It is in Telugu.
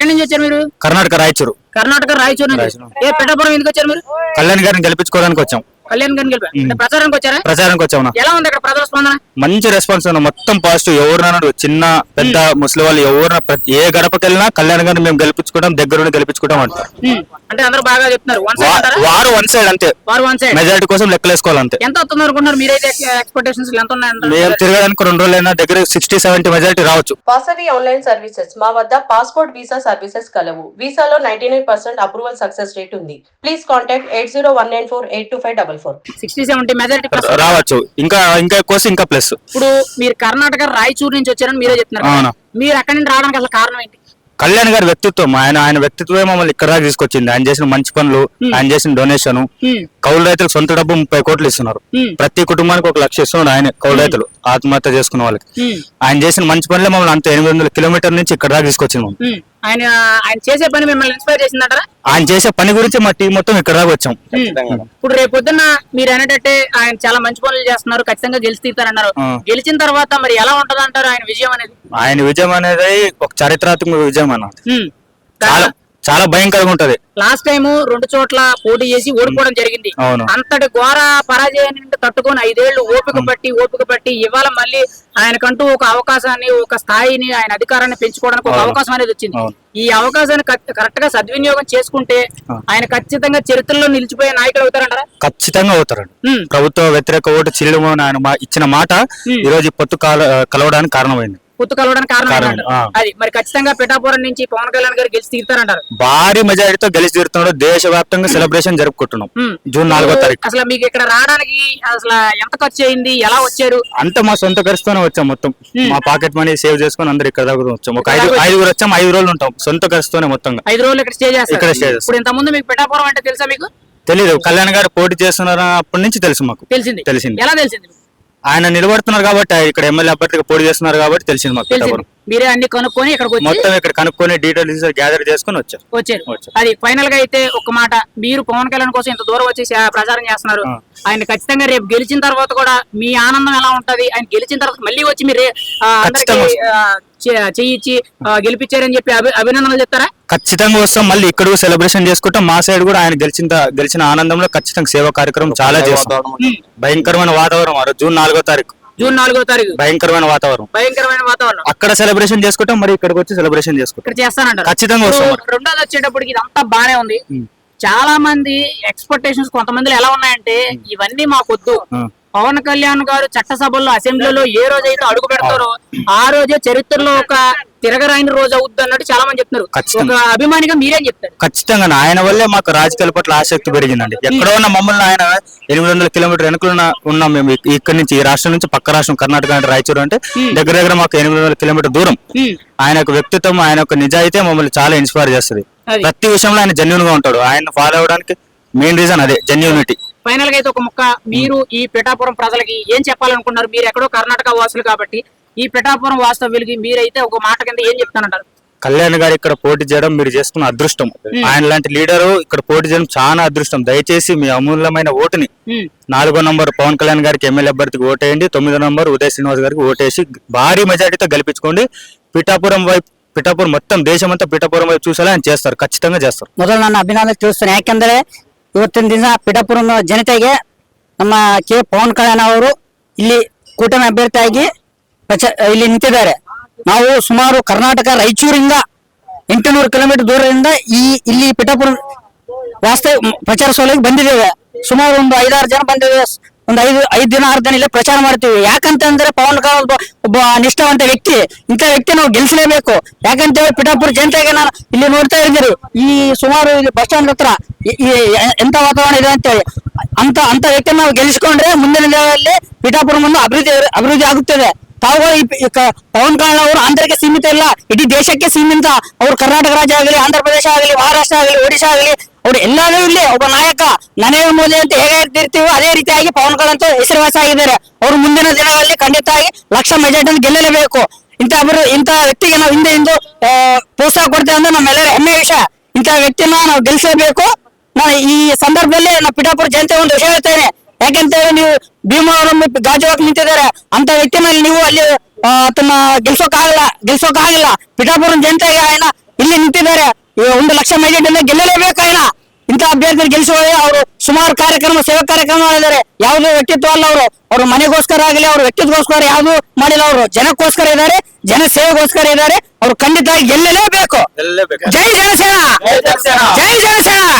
ఎక్కడి నుంచి వచ్చారు మీరు? కర్ణాటక రాయచూరు. కర్ణాటక రాయచూరు నుంచి. ఏ పిఠాపురం ఎందుకు వచ్చారు మీరు? కళ్యాణ్ గారిని గెలిపించుకోవడానికి వచ్చాం. కళ్యాణ్ గారిని గెలిపారు. అంటే ప్రచారానికి వచ్చారా? ప్రచారానికి వచ్చాం అన్న. ఎలా ఉంది ప్రజల స్పందన? మంచి రెస్పాన్స్ మొత్తం పాజిటివ్ ఎవరినన్నాడు చిన్న పెద్ద ముసలి వాళ్ళు ఎవరిన ప్రతి- ఏ గడపకి వెళ్ళినా కళ్యాణ్ గారిని మేము గెలిపించుకోవడం దగ్గరుండి గెలిపించుకోవడం అంటారు. అంటే అందరూ బాగా చెప్తున్నారు. వన్ సైడ్ అంటారా? వారు వన్ సైడ్ అంతే. వారు వన్ సైడ్ మెజారిటీ కోసం లెక్కలేసుకోవాలి అంతే ఎంత వస్తుంది అనుకుంటున్నారు? మీరైతే ఎక్స్పెక్టేషన్స్ ఎంత ఉన్నాయంటారు మేము తిరగడానికి రెండు రోజులైనా దగ్గర సిక్స్టీ సెవెంటీ మెజారిటీ రావచ్చు. వాసవి ఆన్లైన్ సర్వీసెస్ మా వద్ద పాస్పోర్ట్ వీసా సర్వీసెస్ కలవు. వీసాలో ninety nine percent approval success rate ఉంది. Please contact eight zero one nine four eight two five double four. Sixty seventy majority రావచ్చు. ఇంకా ఇంకా ఎక్కువ ఇంకా ప్లస్ ఇప్పుడు మీరు కర్ణాటక రాయచూరు నుంచి వచ్చారని మీరే చెప్తున్నారు. మీరు అక్కడి నుంచి రావడానికి అసలు కారణం ఏంటి? కళ్యాణ్ గారి వ్యక్తిత్వం ఆయన ఆయన వ్యక్తిత్వమే మమ్మల్ని ఇక్కడ దాకా తీసుకొచ్చింది. ఆయన చేసిన మంచి పనులు ఆయన చేసిన డొనేషన్. కౌలు రైతులకు సొంత డబ్బు ముప్పై కోట్లు ఇస్తున్నారు. ప్రతి కుటుంబానికి ఒక లక్ష ఇస్తున్నాడు ఆయన కౌలు రైతులు ఆత్మహత్య చేసుకున్న వాళ్ళకి. ఆయన చేసిన మంచి పనులే మమ్మల్ని అంత ఎనిమిది వందల కిలోమీటర్ నుంచి ఇక్కడ దాకా తీసుకొచ్చింది మమ్మల్ని. ఆయన ఆయన చేసే పని మిమ్మల్ని ఇన్స్పైర్ చేసిందంటారా? ఆయన చేసే పని గురించి మా టీం మొత్తం ఇక్కడ దాకా వచ్చాం. ఇప్పుడు రేపు పొద్దున్న మీరు అనేటట్టే ఆయన చాలా మంచి పనులు చేస్తున్నారు ఖచ్చితంగా గెలిచి తీరుతారన్నారు. ఆ. గెలిచిన తర్వాత మరి ఎలా ఉంటది అంటారు ఆయన విజయం అనేది? ఆయన విజయం అనేది ఒక చారిత్రాత్మక విజయం అన్న. చాలా చాలా భయంకరంగా ఉంటది లాస్ట్ టైం రెండు చోట్ల పోటీ చేసి ఓడిపోవడం జరిగింది అవును. అంతటి ఘోర పరాజయాన్ని తట్టుకొని ఐదేళ్ళు ఓపిక పట్టి ఓపిక పట్టి ఇవాళ మళ్ళీ ఆయనకంటూ ఒక అవకాశాన్ని ఒక స్థాయిని ఆయన అధికారాన్ని పెంచుకోవడానికి ఒక అవును. అవకాశం అనేది వచ్చింది అవును. ఈ అవకాశాన్ని కరెక్ట్గా సద్వినియోగం చేసుకుంటే అవును. ఆయన ఖచ్చితంగా చరిత్రలో నిలిచిపోయే నాయకులు అవుతారంటారా ఖచ్చితంగా అవుతారండి ఉమ్. ప్రభుత్వ వ్యతిరేక ఓటు చిల్లుము అని ఆయన మా- ఇచ్చిన మాట. ఈ రోజు పొత్తు కాల కలవడానికి కారణమైంది పొత్తు కలవడానికి కారణం. అది మరి ఖచ్చితంగా పిఠాపురం నుంచి పవన్ కళ్యాణ్ గారు గెలిచి తీరుతారంటారు. భారీ మెజారిటీతో గెలిచి తీరుతున్నాడు. దేశవ్యాప్తంగా సెలబ్రేషన్ జరుపుకుంటున్నాం. ఉమ్. జూన్ నాలుగో తారీఖు. అసలు మీకు ఇక్కడ రావడానికి అసలు ఎంత ఖర్చు అయింది? ఎలా వచ్చారు? అంతా మా సొంత ఖర్చుతోనే వచ్చాం మొత్తం. మా పాకెట్ మనీ సేవ్ చేసుకొని అందరు ఇక్కడ దాకా వచ్చాం. ఒక ఐదు ఐదుగురు వచ్చాం ఐదు రోజులు ఉంటాం సొంత ఖర్చుతోనే మొత్తంగా. ఐదు రోజులు ఇక్కడ స్టే చేస్తారు. ఇక్కడ stay చేస్తాం. ఇప్పుడు ఇంత ముందు మీకు పిఠాపురం అంటే తెలుసా మీకు? తెలీదు. కళ్యాణ్ గారు పోటీ చేస్తున్నారు అప్పటి నుంచి తెలుసు మాకు. తెలిసింది. తెలిసింది. ఎలా తెలిసింది ఆయన నిలబడుతున్నారు కాబట్టి ఇక్కడ ఎమ్మెల్యే అభ్యర్థిగా పోటీ చేస్తున్నారు కాబట్టి తెలిసింది మాకు పిఠాపురం. మీరే అన్ని కనుక్కొని ఇక్కడికి వచ్చి మొత్తం ఇక్కడ కనుక్కొని డీటెయిల్స్ గ్యాదర్ చేసుకొని వచ్చారు వచ్చారు వచ్చారు. అది ఫైనల్గా అయితే ఒక మాట మీరు పవన్ కళ్యాణ్ కోసం ఇంత దూరం వచ్చి శా- ప్రచారం చేస్తున్నారు ఆ. ఆయన ఖచ్చితంగా రేపు గెలిచిన తర్వాత కూడా మీ ఆనందం ఎలా ఉంటది ఆయన గెలిచిన తర్వాత మళ్ళీ వచ్చి మీరు ఆ, అందరికీ ఖచ్చితంగా ఆ, చె- చెయ్యి ఇచ్చి ఆ, గెలిపించారని చెప్పి అభి- అభినందనలు చెప్తారా? ఖచ్చితంగా వస్తాం. మళ్ళీ ఇక్కడ కూడా సెలబ్రేషన్ చేసుకుంటాం. మా సైడ్ కూడా ఆయన గెలిచిన గెలిచిన ఆనందంలో ఖచ్చితంగా సేవా కార్యక్రమం చాలా చేస్తాం. భయంకరమైన వాతావరణం జూన్ నాలుగో తారీఖు. జూన్ నాలుగో తారీఖు. భయంకరమైన వాతావరణం. భయంకరమైన వాతావరణం. అక్కడ సెలబ్రేషన్ చేసుకుంటాం. మరి ఇక్కడికి వచ్చి సెలబ్రేషన్ చేసుకుంటాం. ఇక్కడ చేస్తానంటారు. ఖచ్చితంగా వస్తాం రెండోది వచ్చేటప్పటికి ఇదంతా బానే ఉంది. చాలా మంది ఎక్స్పెక్టేషన్స్ కొంతమందిలో ఎలా ఉన్నాయంటే ఇవన్నీ మాకొద్దు. పవన్ కళ్యాణ్ గారు చట్టసభల్లో అసెంబ్లీలో ఏ రోజైతే అడుగు పెడతారో ఆ రోజే చరిత్రలో ఒక తిరగరాని రోజు అవుద్ది అన్నట్టు చాలా మంది చెప్తున్నారు ఒక. అభిమానిగా మీరేం చెప్తారు. ఖచ్చితంగా ఆయన వల్లే మాకు రాజకీయాల పట్ల ఆసక్తి పెరిగిందండి. ఎక్కడో ఉన్న మమ్మల్ని ఆయన ఎనిమిది వందల కిలోమీటర్ వెనుకలు ఉన్న- మేము. ఇక్- ఇక్కడి నుంచి ఈ రాష్ట్రం నుంచి పక్క రాష్ట్రం కర్ణాటక అంటే రాయచూరు అంటే దగ్గర దగ్గర మాకు ఎనిమిది వందల కిలోమీటర్ దూరం. ఆయన యొక్క వ్యక్తిత్వం ఆయన యొక్క నిజాయితీ మమ్మల్ని చాలా ఇన్స్పైర్ చేస్తుంది. ప్రతి విషయంలో ఆయన జెన్యున్గా ఉంటాడు. ఆయన ఫాలో అవడానికి మెయిన్ రీజన్ అదే జెన్యూనిటీ ఫైనల్గా అయితే ఒక ముక్క. మీరు ఈ పిఠాపురం ప్రజలకి ఏం చెప్పాలనుకున్నారు? మీరు ఎక్కడో కర్ణాటక వాసులు కాబట్టి ఈ పిఠాపురం వాస్తవ్యులకి మీరైతే ఒక మాట కింద ఏం చెప్తానంటారు? కళ్యాణ్ గారు ఇక్కడ పోటీ చేయడం మీరు చేసుకున్న అదృష్టం. ఆయన లాంటి లీడరు ఇక్కడ పోటీ చేయడం చాలా అదృష్టం. దయచేసి మీ అమూల్యమైన ఓటుని నాలుగో నంబర్ పవన్ కళ్యాణ్ గారికి ఎమ్మెల్యే అభ్యర్థికి ఓటేయండి. తొమ్మిదో నంబర్ ఉదయ్ శ్రీనివాస్ గారికి ఓటేసి భారీ మెజార్టీతో గెలిపించుకోండి. పిఠాపురం వైపు పిఠాపురం మొత్తం దేశం అంతా పిఠాపురం వైపు చూసేలా ఆయన చేస్తారు. ఖచ్చితంగా చేస్తారు. మొదలు నన్ను అభినందన చూస్తున్నాను యాకందరే ಇವತ್ತಿನ ದಿನ ಪಿಠಾಪುರ ಜನತೆಗೆ ನಮ್ಮ ಕೆ ಪವನ್ ಕಲ್ಯಾಣ ಅವರು ಇಲ್ಲಿ ಕೂಟಮಿ ಅಭ್ಯರ್ಥಿಯಾಗಿ ಇಲ್ಲಿ ನಿಂತಿದ್ದಾರೆ. ನಾವು ಸುಮಾರು ಕರ್ನಾಟಕ ರಾಯಚೂರಿಂದ ಎಂಟುನೂರು ಕಿಲೋಮೀಟರ್ ದೂರದಿಂದ ಈ, ಇಲ್ಲಿ ಪಿಠಾಪುರ ವಾಸ್ತವ ಪ್ರಚಾರ ಸೋಲಿಗೆ ಬಂದಿದ್ದೇವೆ. ಸುಮಾರು ಒಂದು ಐದಾರು ಜನ ಬಂದಿದ್ದೇವೆ. ಒಂದು ಐದು ಐದು ದಿನ, ಆರು ದಿನ ಇಲ್ಲೇ ಪ್ರಚಾರ ಮಾಡ್ತೀವಿ. ಯಾಕಂತಂದ್ರೆ ಪವನ್ ಕಲ್ಯಾಣ್ ಒಬ್ಬ ನಿಷ್ಠಾವಂತ ವ್ಯಕ್ತಿ. ಇಂಥ ವ್ಯಕ್ತಿ ನಾವು ಗೆಲ್ಸಲೇಬೇಕು. ಯಾಕಂತೇಳಿ ಪಿಠಾಪುರ ಜನತೆಗೆ ನಾನು ಇಲ್ಲಿ ನೋಡ್ತಾ ಇದ್ದೀರಿ ಈ ಸುಮಾರು ಇಲ್ಲಿ ಬಸ್ ಸ್ಟ್ಯಾಂಡ್ ಹತ್ರ ಎಂತ ವಾತಾವರಣ ಇದೆ ಅಂತ ಹೇಳಿ ಅಂತ ಅಂತ ವ್ಯಕ್ತಿ ನಾವು ಗೆಲ್ಲಿಸಿಕೊಂಡ್ರೆ ಮುಂದಿನ ದಿನಗಳಲ್ಲಿ ಪಿಠಾಪುರ ಮುಂದೆ ಅಭಿವೃದ್ಧಿ ಅಭಿವೃದ್ಧಿ ಆಗುತ್ತದೆ. ತಾವುಗಳು ಪವನ್ ಕಲ್ಯಾಣ್ ಅವರು ಆಂಧ್ರಕ್ಕೆ ಸೀಮಿತ ಇಲ್ಲ ಇಡೀ ದೇಶಕ್ಕೆ ಸೀಮಿತ. ಅವರು ಕರ್ನಾಟಕ ರಾಜ್ಯ ಆಗಲಿ, ಆಂಧ್ರ ಪ್ರದೇಶ ಆಗಲಿ, ಮಹಾರಾಷ್ಟ್ರ ಆಗಲಿ, ಒಡಿಶಾ ಆಗಲಿ ಅವ್ರು ಎಲ್ಲಾದ್ರೂ ಇಲ್ಲಿ ಒಬ್ಬ ನಾಯಕ ನರೇಂದ್ರ ಮೋದಿ ಅಂತ ಹೇಗೆ ಇರ್ತಿರ್ತೀವಿ ಅದೇ ರೀತಿಯಾಗಿ ಪವನ್ ಕಲ್ಯಾಣ್ ಅಂತ ಹೆಸರುವಾಸ ಆಗಿದ್ದಾರೆ ಅವರು ಮುಂದಿನ ದಿನಗಳಲ್ಲಿ ಖಂಡಿತ ಆಗಿ ಲಕ್ಷ ಮೆಜಾರ್ಟಿ ಗೆಲ್ಲಲೇಬೇಕು. ಇಂತ ಒಬ್ಬರು ಇಂತ ವ್ಯಕ್ತಿಗೆ ನಾವು ಹಿಂದೆ ಇಂದು ಪ್ರೋತ್ಸಾಹ ಕೊಡ್ತೇವೆ ಅಂದ್ರೆ ನಮ್ಮೆಲ್ಲರ ಹೆಮ್ಮೆ ವಿಷಯ. ಇಂತ ವ್ಯಕ್ತಿನ ನಾವು ಗೆಲ್ಲಿಸಬೇಕು ನಾನು ಈ ಸಂದರ್ಭದಲ್ಲಿ ನಾವು ಪಿಠಾಪುರ ಜನತೆ ಒಂದು ವಿಷಯ ಹೇಳ್ತೇನೆ. ಯಾಕೆಂತ ಹೇಳಿ ನೀವು ಭೀಮ ಅವರು ಗಾಜುವಾಗಿ ನಿಂತಿದ್ದಾರೆ. ಅಂತ ವ್ಯಕ್ತಿನಲ್ಲಿ ನೀವು ಅಲ್ಲಿ ಅದನ್ನ ಗೆಲ್ಸೋಕ್ ಆಗಲ್ಲ ಗೆಲ್ಸೋಕ್ ಆಗಿಲ್ಲ ಪಿಠಾಪುರ ಜನತೆಗೆ ಆಯ್ನ ಇಲ್ಲಿ ನಿಂತಿದ್ದಾರೆ. ಒಂದು ಲಕ್ಷ ಮೈಲಿಯಿಂದ ಗೆಲ್ಲಲೇಬೇಕಾಗಿಲ್ಲ ಇಂತ ಅಭ್ಯರ್ಥಿಗಳು ಗೆಲ್ಲಿಸುವ ಅವರು ಸುಮಾರು ಕಾರ್ಯಕ್ರಮ ಸೇವಾ ಕಾರ್ಯಕ್ರಮ ಮಾಡಿದ್ದಾರೆ. ಯಾವ್ದು ವ್ಯಕ್ತಿತ್ವ ಅಲ್ಲ ಅವರು. ಅವ್ರ ಮನೆಗೋಸ್ಕರ ಆಗಲಿ ಅವ್ರ ವ್ಯಕ್ತಿತ್ವಗೋಸ್ಕರ ಯಾವ್ದು ಮಾಡಿಲ್ಲ ಅವರು. ಜನಕ್ಕೋಸ್ಕರ ಇದ್ದಾರೆ ಜನ ಸೇವೆಗೋಸ್ಕರ ಇದ್ದಾರೆ. ಅವ್ರು ಖಂಡಿತ ಗೆಲ್ಲಲೇಬೇಕು. ಜೈ ಜನಸೇನಾ. ಜೈ ಜನಸೇನಾ.